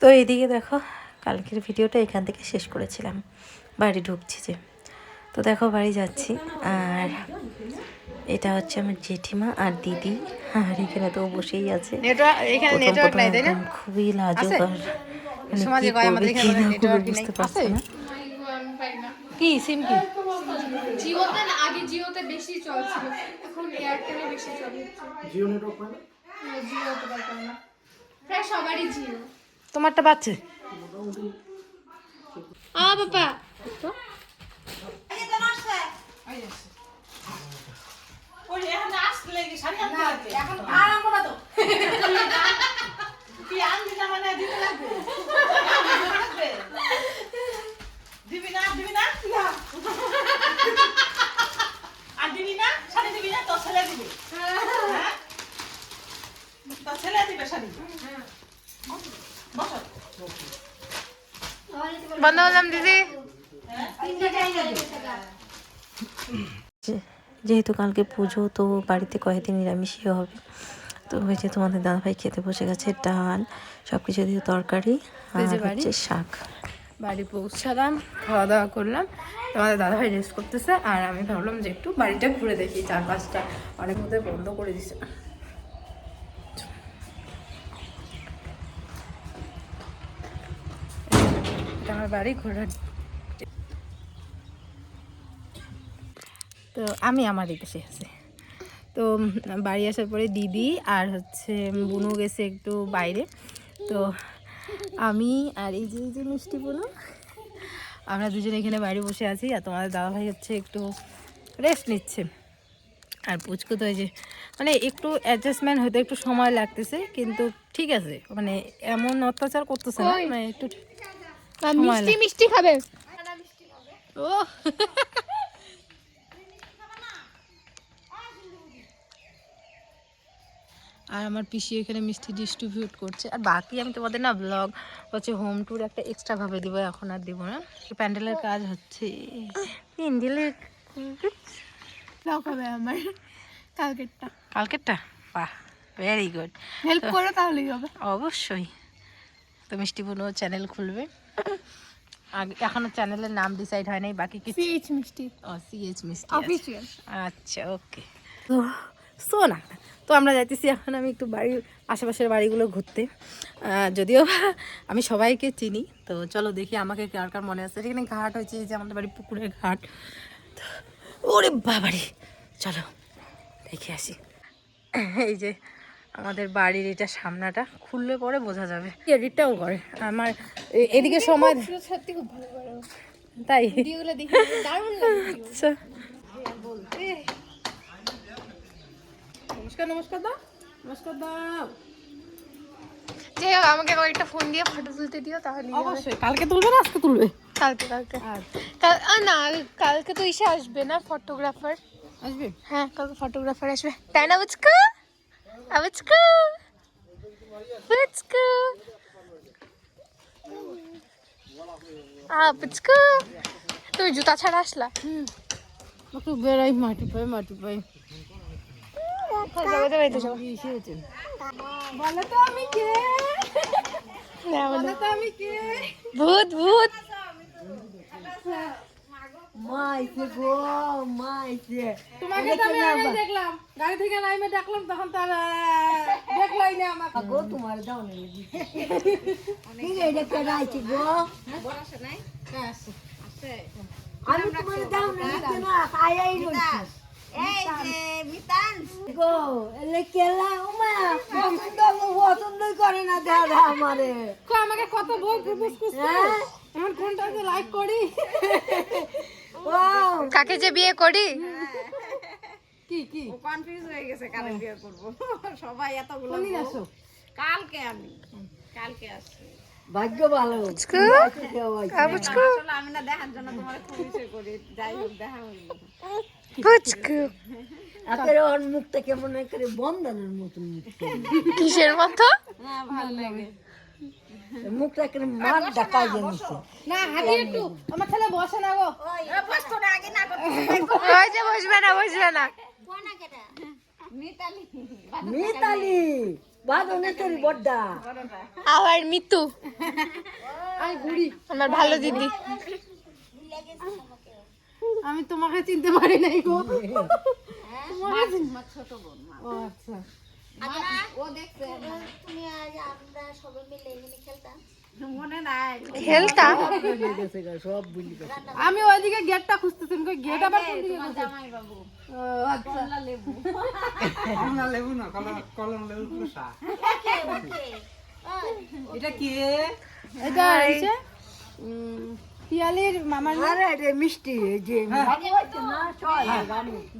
তো এদিকে দেখো কালকের ভিডিওটা এখান থেকে শেষ করেছিলাম। বাড়ি ঢুকছি যে। তো দেখো বাড়ি যাচ্ছি। আর এটা হচ্ছে আমার জেঠিমা আর দিদি। আর এখানে তো বসেই আছে। খুবই লাজুক আর মানে কি করবে, বুঝতে পারছি না। কি সিম কি? জিওতে আগে জিওতে বেশি চলছিল। এখন এয়ারটেলে বেশি চলে জিও নেটওয়ার্ক পায় না জিও তো পায় না। প্রায় সবারই জিও। তোমারটা পাচ্ছে আ বাবা দিবি না দিবি না আর দিবি না শাড়ি দিবি না তোর ছেলে দিবি হ্যাঁ? তোর ছেলে দিবে শাড়ি বসো বন্ধ করলাম দিদি? যেহেতু কালকে পুজো তো বাড়িতে কয়েকদিন নিরামিষই হবে। তো ওই যে তোমাদের দাদাভাই খেতে বসে গেছে ডাল সব কিছু দিয়ে তরকারি আর। হচ্ছে শাক। বাড়ি পৌঁছালাম খাওয়া দাওয়া করলাম। তোমাদের দাদাভাই রেস্ট করতেছে আর আমি ভাবলাম যে একটু বাড়িটা ঘুরে দেখি চার পাঁচটা অনেক মধ্যে বন্ধ করে দিছে। বাড়ি ঘোরার। তো আমি আমার এই দেশে আছি। তো বাড়ি আসার পরে দিদি আর হচ্ছে বুনু গেছে একটু বাইরে। তো আমি আর এই যে এই যে মিষ্টি বুনু আমরা দুজনে এখানে বাইরে বসে আছি আর তোমাদের দাদাভাই হচ্ছে একটু রেস্ট নিচ্ছে। আর পুচকু তো যে মানে একটু অ্যাডজাস্টমেন্ট হতে একটু সময় লাগতেছে কিন্তু ঠিক আছে মানে এমন অত্যাচার করতেছে না মানে একটু মিষ্টি মিষ্টি খাবে। ও আর আমার পিসি এখানে মিষ্টি ডিস্ট্রিবিউট করছে। আর বাকি আমি তোমাদের না ব্লগ হচ্ছে হোম ট্যুর একটা এক্সট্রা ভাবে দিব এখন আর দিব না। প্যান্ডেলের কাজ হচ্ছে। প্যান্ডেলের ব্লগ হবে আমার। কালকেরটা। কালকেরটা? বাহ ভেরি গুড হেল্প করো তাহলেই হবে। অবশ্যই। তো মিষ্টি বোনও চ্যানেল খুলবে। এখনও চ্যানেলের নাম ডিসাইড হয় নাই বাকি কিছু? সিএইচ মিষ্টি। ও সিএইচ মিষ্টি। অফিসিয়াল আচ্ছা ওকে তো শো না তো আমরা যাইতেছি এখন আমি একটু বাড়ির আশেপাশের বাড়িগুলো ঘুরতে। যদিও আমি সবাইকে চিনি তো চলো দেখি আমাকে কার কার মনে আছে। সেখানে ঘাট হয়েছে এই যে আমাদের বাড়ি পুকুরের ঘাট। তো ওরে বাবারি চলো দেখে আসি। এই যে আমাদের বাড়ির এটা সামনাটা। খুললে পরে বোঝা যাবে। এডিটটাও করে। আমার এদিকে সময় সত্যি খুব ভালো করো তাই? ভিডিওগুলো দেখে দারুণ লাগে আচ্ছা। নমস্কার নমস্কার দাও নমস্কার দাও যাই হোক আমাকে কয়েকটা ফোন দিয়ে ফটো তুলতে দিও তাহলে অবশ্যই। কালকে তুলবে না আজকে তুলবে? কালকে কালকে। না কালকে তো এসে আসবে না ফটোগ্রাফার আসবে? হ্যাঁ কালকে ফটোগ্রাফার আসবে। তাই না বুঝকো বুঝকো বুঝকো আ বুঝকো তুমি জুতা ছাড়া আসলা? একটু বেড়াই মাটি পাই মাটি পাই। বলো তো আমি কে? বলো তো আমি কে? ভূত ভূত। মাইছে গো মাইছে তোমাকে তো আমি আগে দেখলাম। গাড়ি থেকে নাইমে ডাকলাম তখন তার দেখলাই না আমাকে। গো তোমার দাও না কি রে এটা কে রাইছে গো। আমি তোমার দাও না আয়াই রইছি এই যে মিতান গো এলে কেলা পছন্দ করে না দাদা আমারে। আমাকে কত বই প্রপোজ করছে হ্যাঁ? এখন লাইক করি। কাকে যে বিয়ে করি? কি কি? কনফিউজ হয়ে গেছে কারে বিয়ে করব। সবাই এতগুলো কোনদিন আসো। কালকে আমি কালকে আসছি। ভাগ্য ভালো। বুঝকো বুঝকো আসলে আমি না দেখার জন্য তোমার খুব ইচ্ছে করি। যাই হোক দেখা হইল বুঝকো আপনার ওর মুখটা কেমন করে বন্ধনের মতন মুখ কিসের মতো? হ্যাঁ ভালো লাগে। মুখটা করে মার ডাকা জানিস না হাঁটি একটু। আমার ছেলে বসে না গো। বসতো না আগে না ওই যে বসবে না বসবে না। মিতালি। মিতালি বাদনে তোর বড্ডা আবার মৃত্যু আমার ভালো দিদি। আমি তোমাকে চিনতে পারি নাই গো। ও আচ্ছা। খেলতাম আমি ওইদিকে গেটটা খুঁজতেছি গেট আবার কোন দিকে খুঁজছে? ও, আচ্ছা এটা কি? এটা পিয়ালির মামার আরে রে মিষ্টি এই যে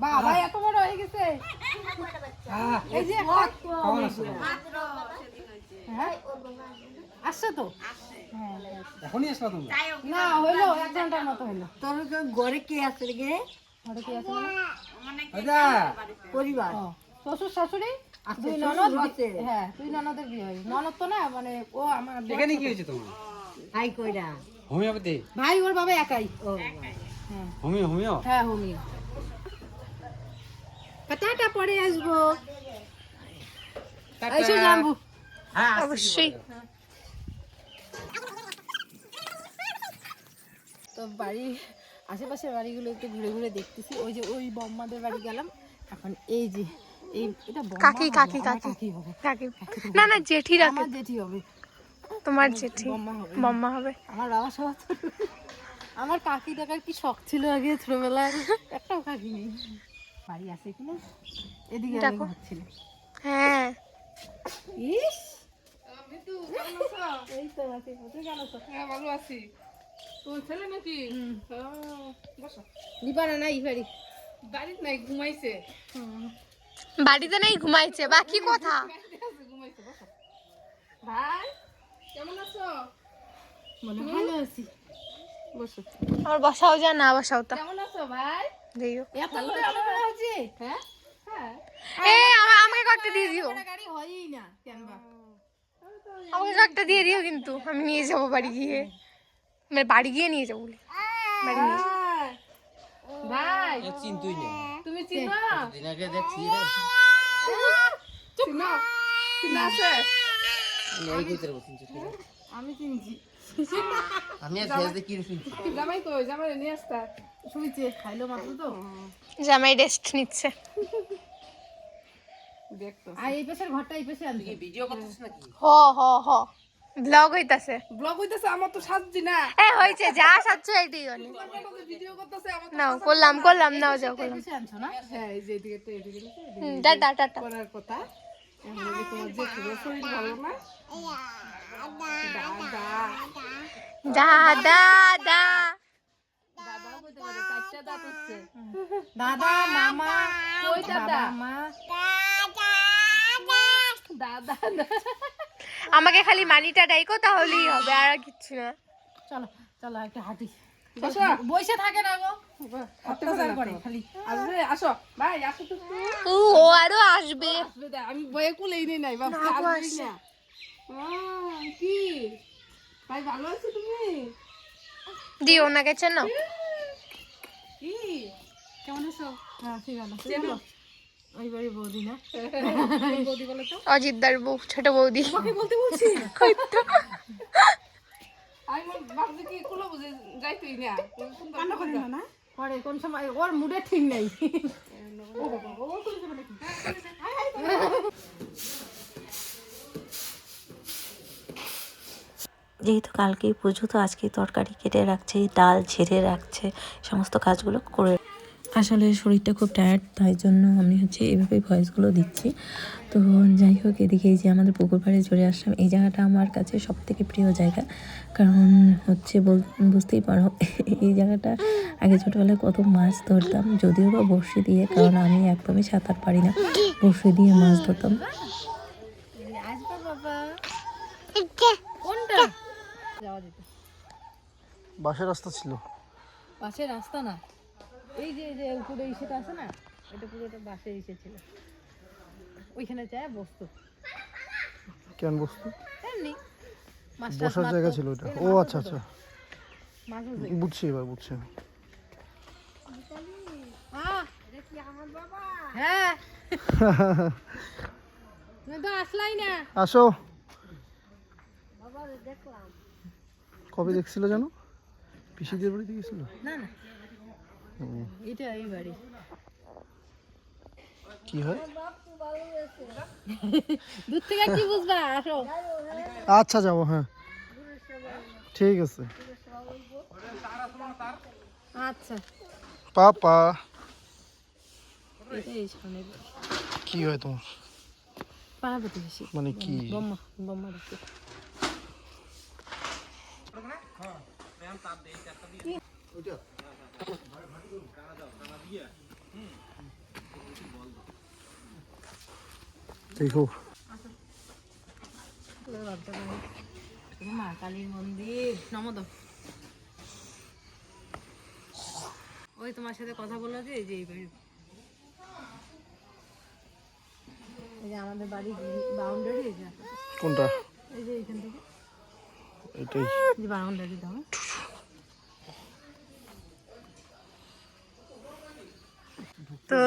বাবা এত বড় হয়ে গেছে। এই যে হ্যাঁ? আসছে তো? এখনই আসলা তুমি না হইল এক ঘণ্টার মতো হইল। তোর ঘরে কে আছে রে ঘরে কি আছে মানে? আচ্ছা। পরিবার। শ্বশুর শাশুড়ি? আচ্ছা, দুই ননদ আছে। হ্যাঁ দুই ননদের বিয়ে ননদ তো না মানে ও আমার এখানে। কি হয়েছে তোমার? হাই কইরা। হোমিওপ্যাথি? ভাই ওর বাবা একাই। ও হ্যাঁ। Homeo homeo? হ্যাঁ হোমিও। টাটা পরে আসব। এসে জানব হ্যাঁ অবশ্যই। তো বাড়ি আশেপাশের বাড়িগুলো একটু ঘুরে ঘুরে দেখতেছি। ওই যে ওই বম্মাদের বাড়ি গেলাম। এখন এই যে এই এটা কাকি, কাকি, কাকি। কাকি হবে। কাকি। না না জেঠি রাখে আমার জেঠি হবে। তোমার জেঠি বম্মা হবে। আমার বাবা সব আমার কাকি দেখার কি শখ ছিল আগে ছোটবেলায়? একটাও কাকি নেই। বাড়ি আছে কিনা? এদিকে দেখো। হচ্ছিল হ্যাঁ। ইস! এই তো আছি কেন হ্যাঁ ভালো আছি। তোর ছেলে নাকি? বসো। লিপারা নাই বাড়ি। বাড়িতে নাই ঘুমাইছে। বাড়িতে নেই ঘুমাইছে। বাকি কথা? ঘুমাইছে ভাই। কেমন আছো? মনে ভালো আছি। বসো। আমার বসাও যা না বসাও তা। কেমন আছো ভাই? দিও এত করে আমার হচ্ছে হ্যাঁ? হ্যাঁ? এ আমাকে কয়েকটা দিয়ে দিও। গাড়ি হয়ই না কেন আমাকে কয়েকটা দিয়ে দিও কিন্তু আমি নিয়ে যাব বাড়ি গিয়ে। মানে বাড়ি গিয়ে নিয়ে যাব বলে। বাড়ি নিয়ে ভাই চিন্তুই নেই তুমি চিনো? দিন আগে দেখছি। চিনো? চিনো? আছে এই কইতে বলছি আমি চিনছি আমি আর ফেস দেখি শুনছি জামাই কই জামাই নিয়ে আসতা। শুয়েছে খাইলো মাত্র তো। জামাই রেস্ট নিচ্ছে। দেখতো। আর এই পাশের ঘরটা এই পাশে আনছি ভিডিও করতেছ নাকি? হ হ হ। ব্লগ হইতাছে। ব্লগ হইতেছে আমার তো সাজছি না। এ যা সাচ্ছ এটাই অনেক ভিডিও করতেছে আমার নাও করলাম করলাম নাও যাও করলাম। হ্যাঁ এই যে এদিকে তো এদিকে টাটা টাটা করার কথা। এখন তোমার যে খুব শরীর ভালো না? দাদা দা দা। দাদা মামা। ওই দাদা? মা। দাদা আমাকে খালি মানিটা ডাইকো তাহলেই হবে আর কিচ্ছু না। চলো চলো একটা হাঁটি। বসো। বসে। থাকে না গো। ও আরও আসবে। আসবে দা, আমি বয়ে কুলেই নেই নাই বাবা না, আসবেই আসে। না। আহ, কি? ভাই ভালো আছো তুমি? দিও না গেছে কি? কেমন আছো? হ্যাঁ ঠিক আছে। ওই বৌদি না? বৌদি বলে তো? অজিতদার বউ ছোট বৌদি। বলতে বলছি? করি না। না। পরে কোন সময় ওর মুডে ঠিক নেই। যেহেতু কালকেই পুজো তো আজকে তরকারি কেটে রাখছে ডাল ঝেড়ে রাখছে সমস্ত কাজগুলো করে আসলে শরীরটা খুব টায়ার্ড তাই জন্য আমি হচ্ছে এভাবে ভয়েসগুলো দিচ্ছি। তো যাই হোক এদিকে এই যে আমাদের পুকুর পাড়ে চলে আসলাম। এই জায়গাটা আমার কাছে সব থেকে প্রিয় জায়গা। কারণ হচ্ছে বল- বুঝতেই পারো এই জায়গাটা আগে ছোটোবেলায় কত মাছ ধরতাম। যদিও বা বড়শি দিয়ে কারণ আমি একদমই সাঁতার পারি না। বড়শি দিয়ে মাছ ধরতাম। বাসের রাস্তা ছিল। পাশে রাস্তা না। এই যে এই যে উপরে ইসেটা আছে না? এটা পুরোটা বাসের ইসে ছিল। ওইখানে যায় বসতো। কেন বস্তু? এমনি। বসার জায়গা ছিল ওটা ও আচ্ছা আচ্ছা মাছ বুঝছি এবার বুঝছি হ্যাঁ। তো আসলাই না। আসো। কবে দেখছিল জানো? পিসিদের বাড়িতে গেছিল? না না। এটা এই বাড়ি কি হয় দূর থেকে কি বুঝবা আসো আচ্ছা যাব হ্যাঁ ঠিক আছে আচ্ছা পাপা এটাই সামনে কি হয় তোমার পাড়া প্রতিবেশী মানে কি বম্মা বম্মা দেখতে দেখো। মা কালীর মন্দির নমদ ওই তোমার সাথে কথা বলল যে এই বাড়ি। এই যে আমাদের বাড়ি বাউন্ডারি কোনটা? এই যে এখান থেকে। এটাই। যে বাউন্ডারি দাও তো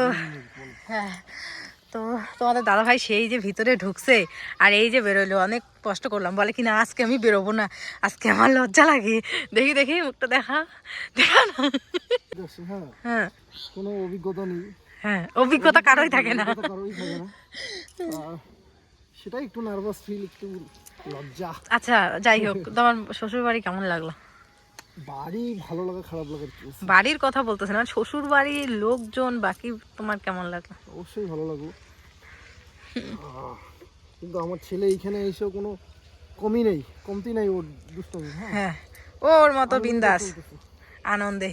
হ্যাঁ তো তোমাদের দাদাভাই সেই যে ভিতরে ঢুকছে আর এই যে বেরোলো অনেক কষ্ট করলাম। বলে কি না আজকে আমি বেরোবো না আজকে আমার লজ্জা লাগে। দেখি দেখি মুখটা দেখা দেখা না। হ্যাঁ। কোনো অভিজ্ঞতা নেই। হ্যাঁ অভিজ্ঞতা কারোই থাকে না। সেটাই একটু নার্ভাস ফিল একটু লজ্জা। আচ্ছা যাই হোক তোমার শ্বশুর বাড়ি কেমন লাগল? বাড়ি ভালো লাগা খারাপ আছে? বাড়ির কথা বলতেছে না শ্বশুর বাড়ির লোকজন বাকি তোমার কেমন লাগল অবশ্যই ভালো লাগল কিন্তু আমার ছেলে এইখানে এসেও কোনো কমই নেই কমতি নেই ওর দুষ্টমি হ্যাঁ? হ্যাঁ ওর মতো বিন্দাস আনন্দে।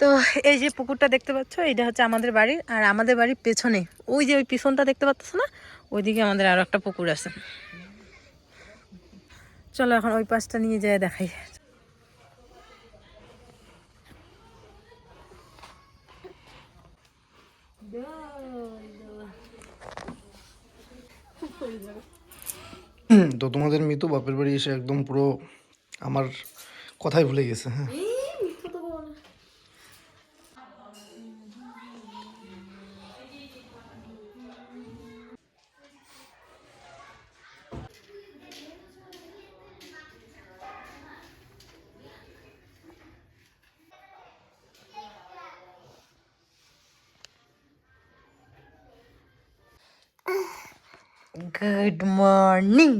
তো এই যে পুকুরটা দেখতে পাচ্ছ এটা হচ্ছে আমাদের বাড়ির আর আমাদের বাড়ির পেছনে ওই যে ওই পিছনটা দেখতে পাচ্ছ না ওইদিকে আমাদের আরও একটা পুকুর আছে। চলো এখন ওই পাশটা নিয়ে যায় দেখাই। তো তোমাদের মৃত বাপের বাড়ি এসে একদম পুরো আমার কথাই ভুলে গেছে হ্যাঁ। গুড মর্নিং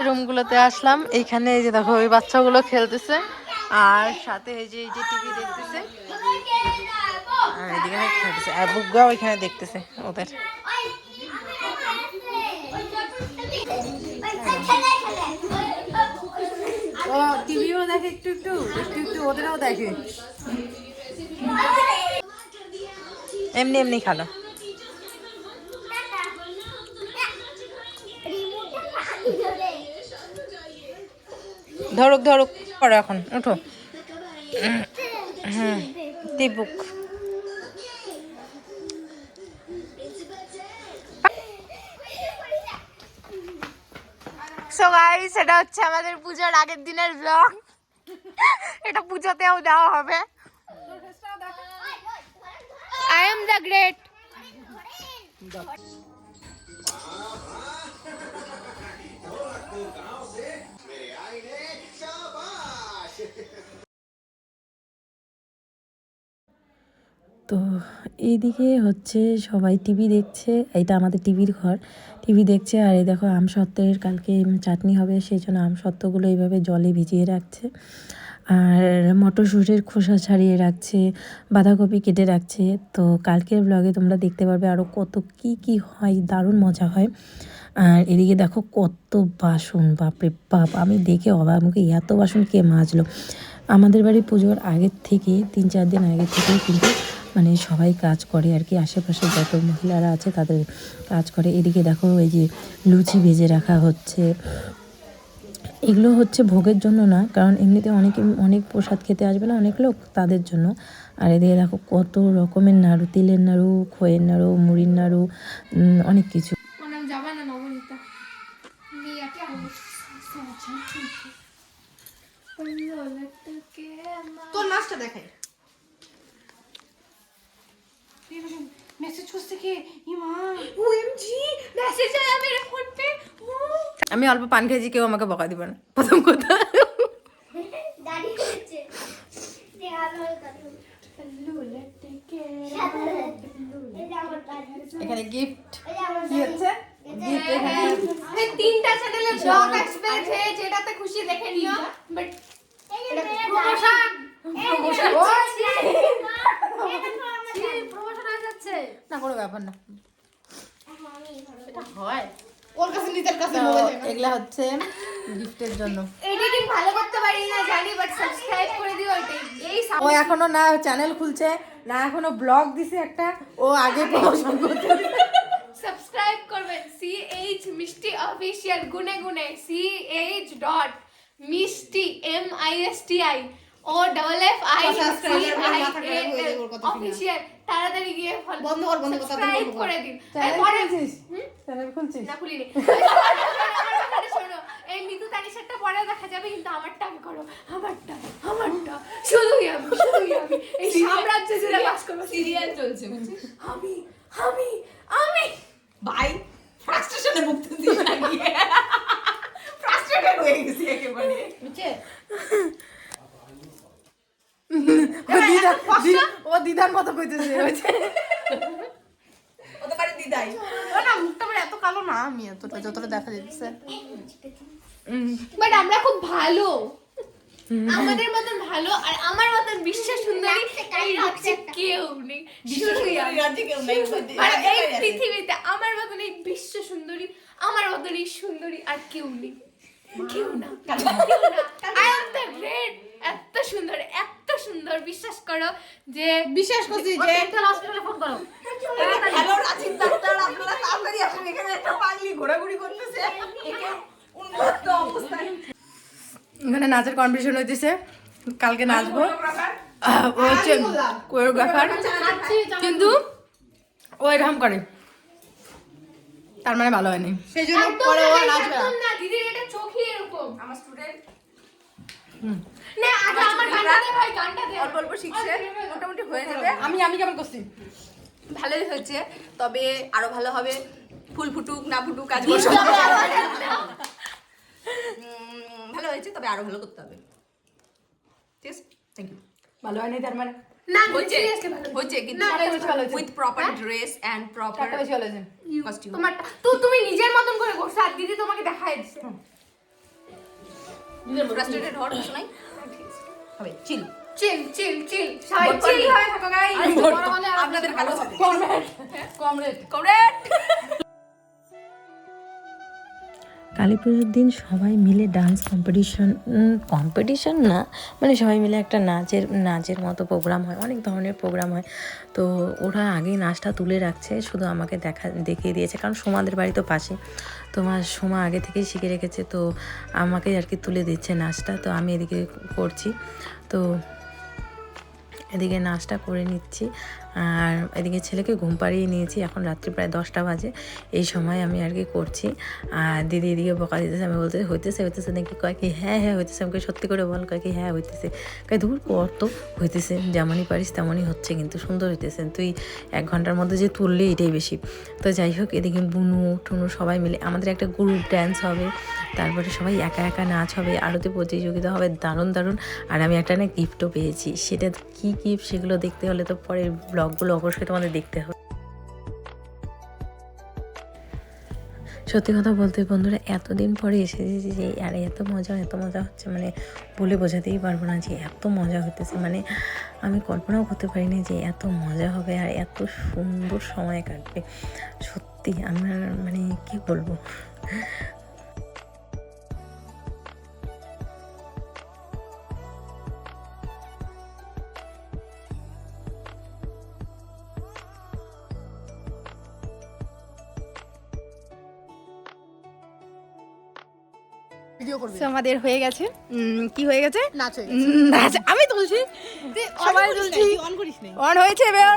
রুমগুলোতে আসলাম এইখানে এই যে দেখো ওই বাচ্চাগুলো খেলতেছে আর সাথে এই যে এই যে টিভি দেখতেছে আর এদিকে খেলতেছে আর বুগ্গা ওইখানে দেখতেছে ওদের ও টিভিও দেখে একটু একটু একটু একটু ওদেরও দেখে এমনি এমনি খালো। ধরুক ধরুক, করো এখন, উঠো। হুম টিপুক সো গাইস এটা হচ্ছে আমাদের পূজার আগের দিনের ব্লগ এটা পূজাতেও দেওয়া হবে আই এম দ্য গ্রেট তো এইদিকে হচ্ছে সবাই টিভি দেখছে এটা আমাদের টিভির ঘর। টিভি দেখছে আর এই দেখো আম সত্ত্বের কালকে চাটনি হবে, সেই জন্য আম সত্ত্বগুলো এইভাবে জলে ভিজিয়ে রাখছে। আর মটরশুঁটির খোসা ছাড়িয়ে রাখছে, বাঁধাকপি কেটে রাখছে। তো কালকের ব্লগে তোমরা দেখতে পারবে আরও কত কি কি হয়, দারুণ মজা হয়। আর এদিকে দেখো কত বাসন, বাপরে বাপ, আমি দেখে অবাক মুখে এত বাসন কে মাজলো। আমাদের বাড়ি পুজোর আগের থেকে, তিন চার দিন আগে থেকে কিন্তু মানে সবাই কাজ করে আর কি, আশেপাশে যত মহিলারা আছে তাদের কাজ করে। এদিকে দেখো এই যে লুচি ভেজে রাখা হচ্ছে এগুলো হচ্ছে ভোগের জন্য না কারণ এমনিতে অনেকে অনেক প্রসাদ খেতে আসবে না অনেক লোক তাদের জন্য। আর এদিকে দেখো কত রকমের নাড়ু তিলের নাড়ু খোয়ের নাড়ু মুড়ির নাড়ু অনেক কিছু। মানে তোর নাচটা দেখাই। মেসেজ করছে কে? ইমা। ওএমজি মেসেজ আয়া মেরে ফোন পে ও। আমি অল্প পান খেয়েছি কেউ আমাকে বকা দিবে না। প্রথম কথা। এখানে গিফট কি হচ্ছে? গিফট এখানে। এই তিনটা চ্যানেলে ব্লগ আসবে যে যেটাতে খুশি দেখে নিও। বাট প্রমোশন প্রমোশন প্রমোশন হয়ে যাচ্ছে। না কোনো ব্যাপার না। ওর কাছে নিজের কাছে এগুলা হচ্ছে গিফটের জন্য। এডিটিং ভালো করতে পারি না জানি বাট সাবস্ক্রাইব করে দিও এই ও এখনও না চ্যানেল খুলছে না এখনও ব্লগ দিছে একটা ও আগে প্রমোশন করছে সাবস্ক্রাইব করবেন সি এইচ মিষ্টি অফিসিয়াল গুনে গুনে সি এইচ ডট মিষ্টি M I S T I O double F I. Official তাড়াতাড়ি গিয়ে বন্ধ কর, বন্ধ কর, সাবস্ক্রাইব করে। দিন। পরে চ্যানেল খুলছিস? না খুলিনি। শোনো এই মিতু তানিশারটা পরে দেখা যাবে কিন্তু আমারটা আগে করো। আমারটা আমারটা। শুধুই আমি শুধুই আমি। এই সাম্রাজ্য জুড়ে বাস করব। সিরিয়াল চলছে বুঝছিস? আমি আমি আমি। ভাই ফ্রাস্ট্রেশনে ভুগতেছি নাকি ফ্রাস্ট্রেটেড হয়ে গেছি একেবারে। ও দিদা দি- ও দিদার মতো কইতেছে এত কালো না আমি এতটা যতটা দেখা যাচ্ছে। বাট আমরা খুব ভালো। আমাদের মতন ভালো আর আমার মতন বিশ্ব সুন্দরী এই রাজ্যে কেউ নেই। শুধুই রাজ্যে কেউ নেই আর এই পৃথিবীতে আমার মতন এই বিশ্ব সুন্দরী আমার মতন এই সুন্দরী আর কেউ নেই। কেউ না। কেউ না। আই এম দ্য গ্রেট এত সুন্দর এত সুন্দর বিশ্বাস করো যে বিশ্বাস করছি যে হসপিটালে ফোন করো। হ্যালো রাজীব ডাক্তার আপনারা তাড়াতাড়ি আসুন এখানে একটা পাগলি ঘোরাঘুরি করতেছে। একে উন্মত্ত অবস্থায়। এখানে নাচের কম্পিটিশন হইতেছে। কালকে নাচবো ও হচ্ছে কোরিওগ্রাফার কিন্তু ও এরকম করে। তার মানে ভালো হয়নি। সেই জন্য পরে ও নাচবে না। দিদির এটা চোখই এরকম। আমার স্টুডেন্ট না আগে আমার গানটা দে ভাই গানটা দে। অল্প অল্প শিখছে। মোটামুটি হয়ে যাবে। আমি আমি কেমন করছি? ভালোই হয়েছে। তবে আরও ভালো হবে। ফুল ফুটুক না ফুটুক কাজ ভালো হয়েছে তবে আরও ভালো করতে হবে। ঠিক আছে থ্যাংক ইউ ভালো হয়নি তার মানে? না হচ্ছে হচ্ছে কিন্তু। With proper dress and proper বেশি ভালো হয়েছে। কস্টিউম তোমার তো তুমি নিজের মতন করে করছ আর দিদি তোমাকে দেখাই দিচ্ছে। ফ্রাস্ট্রেটেড হওয়ার কিছু নাই। হবে চিল চিল চিল চিল সবাই চিল? হয়ে থাকো গাইস আপনাদের ভালো হবে। কমরেড কমরেড কমরেড কালী পুজোর দিন সবাই মিলে ডান্স কম্পিটিশন কম্পিটিশন না মানে সবাই মিলে একটা নাচের নাচের মতো প্রোগ্রাম হয়, অনেক ধরনের প্রোগ্রাম হয়। তো ওরা আগেই নাচটা তুলে রাখছে, শুধু আমাকে দেখা, দেখিয়ে দিয়েছে, কারণ সোমাদের বাড়ি তো পাশে তোমার সোমা আগে থেকেই শিখে রেখেছে, তো আমাকে আর কি তুলে দিচ্ছে নাচটা, তো আমি এদিকে করছি। তো এদিকে নাচটা করে নিচ্ছি। আর এদিকে ছেলেকে ঘুম পাড়িয়ে নিয়েছি। এখন রাত্রি প্রায় দশটা বাজে। এই সময় আমি আর কি করছি। আর দিদি এদিকে বকা দিতেছে, আমি বলতে হইতেছে হইতেছে। নাকি কয় কি হ্যাঁ হ্যাঁ হইতেছে। আমাকে সত্যি করে বল। কয় কি হ্যাঁ হইতেছে। কয় দূর কর তো, হইতেছে। যেমনই পারিস, তেমনই হচ্ছে, কিন্তু সুন্দর হইতেছে। তুই এক ঘণ্টার মধ্যে যে তুললে, এটাই বেশি। তো যাই হোক, এদিকে বুনু, টুনু সবাই মিলে, আমাদের একটা গ্রুপ ড্যান্স হবে। তারপরে সবাই একা একা নাচ হবে, আরতি প্রতিযোগিতা হবে, দারুণ দারুণ। আর আমি একটা না গিফটও পেয়েছি। সেটা কি গিফট সেগুলো দেখতে হলে তো পরের ব্লগগুলো অবশ্যই তোমাদের দেখতে হবে। সত্যি কথা বলতে বন্ধুরা, এতদিন পরে এসেছি যে আর এত মজা এত মজা হচ্ছে মানে বলে বোঝাতেই পারব না যে এত মজা হতেছে। মানে আমি কল্পনাও করতে পারিনি যে এত মজা হবে আর এত সুন্দর সময় কাটবে। সত্যি, আমার মানে কি বলব? আমাদের হয়ে গেছে। উম, কি হয়ে গেছে? নাচ হয়ে আমি তুলছি। সবাই তুলছি। অন করিস নাই অন হয়েছে বেরো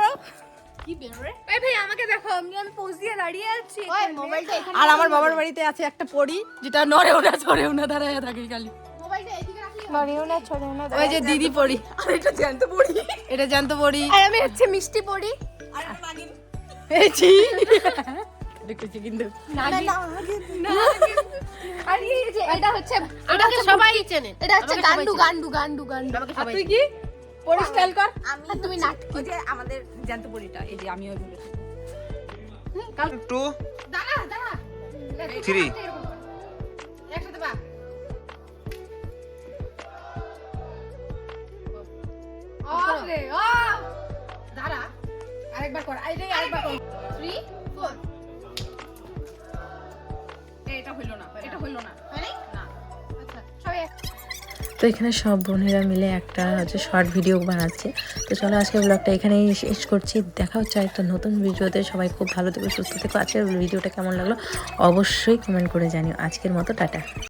আমাকে দেখো আমি আমি দাঁড়িয়ে আছি। আর আমার বাবার বাড়িতে আছে একটা পরি যেটা নড়েও না চড়েও না দাঁড়ায় থাকে খালি। মোবাইলটা এদিকে রাখলে নড়েও না ছড়েও না ওই যে দিদি পরি। আর এটা জানতে পড়ি এটা জানতো পরি। আর আমি হচ্ছে মিষ্টি পড়ি আর একটা নাগিন পেয়েছি দেখেছি কিন্তু। আর এই যে এটা হচ্ছে এটা হচ্ছে সবাই চেনে। এটা হচ্ছে গান্ডু গান্ডু গান্ডু গান্ডু। তুই কি? পরিষ্কার কর। আমি তুমি নাট যে আমাদের জ্যান্ত পরিটা এই যে আমিও বলেছি টু। দাঁড়া দাঁড়া। থ্রি। একসাথে বা আরে ও দাঁড়া আরেকবার কর। এইটাই আরেকবার কর। 3 হইল না এটা হইল না। মানে? আচ্ছা সবাই তো এখানে সব বোনেরা মিলে একটা হচ্ছে শর্ট ভিডিও বানাচ্ছে। তো চলো আজকে ব্লগটা এখানেই শেষ করছি। দেখা হচ্ছে একটা নতুন ভিডিওতে সবাই খুব ভালো থেকো সুস্থ থেকো। আজকের ভিডিওটা কেমন লাগল? অবশ্যই কমেন্ট করে জানিও। আজকের মতো টাটা।